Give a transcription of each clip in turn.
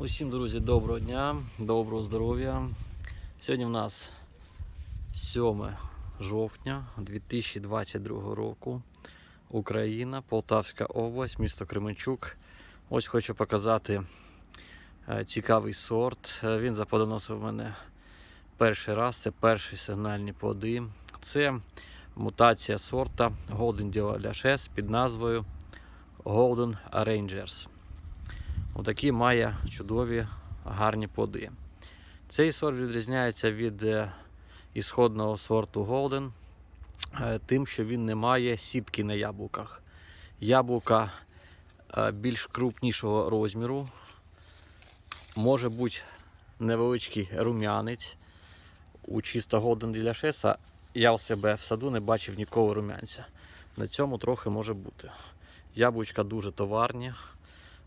Усім, друзі, доброго дня, доброго здоров'я. Сьогодні в нас 7 жовтня 2022 року. Україна, Полтавська область, місто Кременчук. Ось хочу показати е, цікавий сорт. Е, Він заподоносив мене перший раз. Це перші сигнальні плоди. Це мутація сорта Golden Diolachés під назвою Golden Rangers. Отакі має чудові гарні плоди. Цей сорт відрізняється від е, ісходного сорту Golden е, тим, що він не має сітки на яблуках. Яблука е, більш крупнішого розміру, може бути невеличкий рум'янець. У чисто Golden Diolachés я у себе в саду не бачив ніколи рум'янця. На цьому трохи може бути. Яблучка дуже товарні.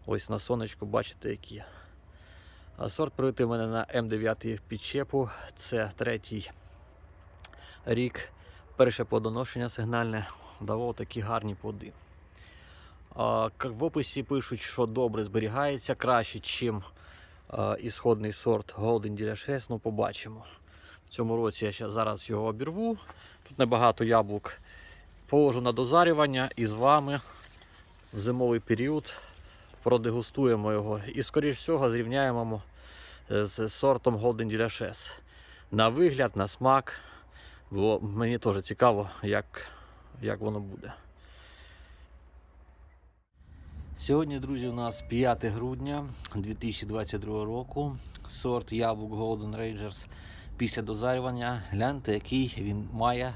Ось на сонечку бачите які. Сорт прилетив мене на М9 підчепу. Це третій рік. Перше плодоношення сигнальне давало такі гарні плоди. В описі пишуть, що добре зберігається, краще, ніж ісходний сорт Golden Diolachés. Ну, побачимо. В цьому році я зараз його обірву. Тут небагато яблук положу на дозарювання і з вами в зимовий період продегустуємо його і, скоріш всього, зрівняємо з сортом Golden Diolachés. На вигляд, на смак. Бо мені теж цікаво, як, як воно буде. Сьогодні, друзі, у нас 5 грудня 2022 року. Сорт яблук Golden Rangers після дозарювання. Гляньте, який він має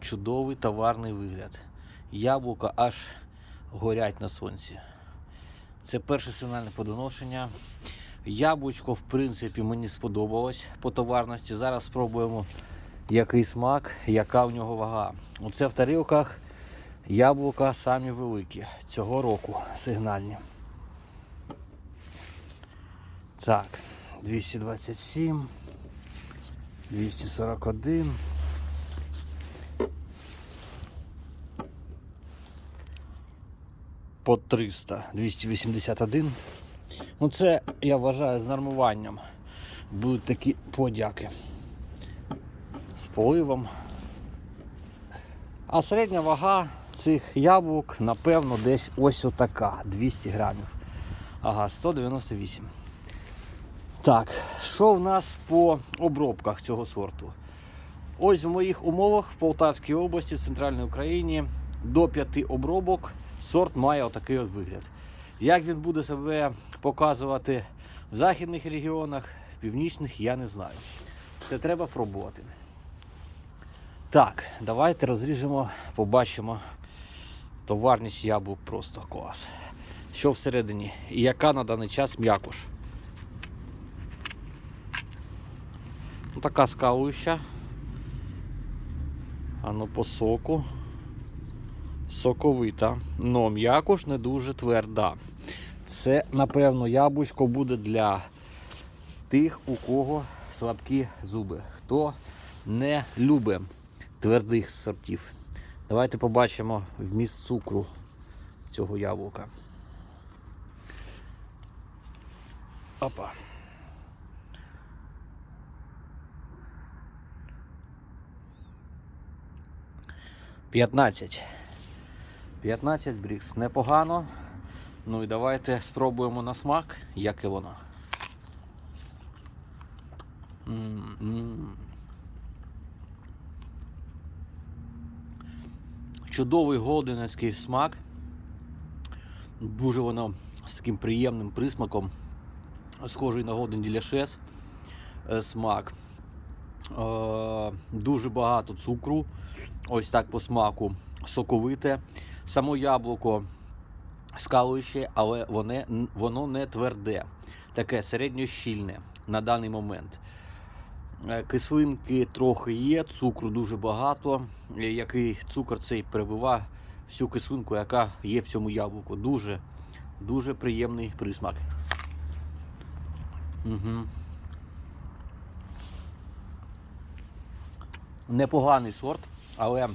чудовий товарний вигляд. Яблука аж горять на сонці. Це перше сигнальне подоношення. Яблучко, в принципі, мені сподобалось по товарності. Зараз спробуємо, який смак, яка в нього вага. Оце в тарілках яблука самі великі цього року сигнальні. Так, 227, 241. По 300, 281. Ну це, я вважаю, з нормуванням. Будуть такі подяки. З поливом. А середня вага цих яблук, напевно, десь ось отака. 200 грамів. Ага, 198. Так, що в нас по обробках цього сорту? Ось в моїх умовах в Полтавській області, в центральній Україні, до 5 обробок сорт має отакий от вигляд. Як він буде себе показувати в західних регіонах, в північних, я не знаю. Це треба пробувати. Так, давайте розріжемо, побачимо товарність яблук просто клас. Що всередині і яка на даний час м'якош. Ну, така скалуюча. А ну по соку соковита, но м'якош не дуже тверда. Це, напевно, яблучко буде для тих, у кого слабкі зуби, хто не любить твердих сортів. Давайте побачимо вміст цукру цього яблука. Опа. П'ятнадцять. 15 брікс непогано. Ну і давайте спробуємо на смак, як і. М-м-м. Чудовий голденецький смак. Дуже воно з таким приємним присмаком, схожий на Diolachés е, смак. Е, Дуже багато цукру. Ось так по смаку соковите. Само яблуко скалуюче, але воно, воно не тверде, таке середньощільне на даний момент. Е, Кислинки трохи є, цукру дуже багато. Е, Який цукор цей перебиває всю кислинку, яка є в цьому яблуку. Дуже дуже приємний присмак. Угу. Непоганий сорт, але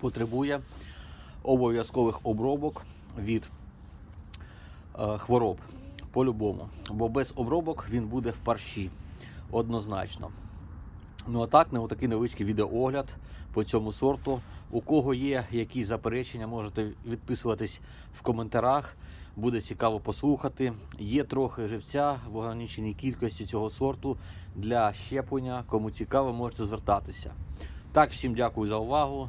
потребує обов'язкових обробок від е, хвороб. По-любому. Бо без обробок він буде в парші. Однозначно. Ну а так, не такий невеличкий відеоогляд по цьому сорту. У кого є якісь заперечення, можете відписуватись в коментарях. Буде цікаво послухати. Є трохи живця в ограниченій кількості цього сорту для щеплення. Кому цікаво, можете звертатися. Так, всім дякую за увагу.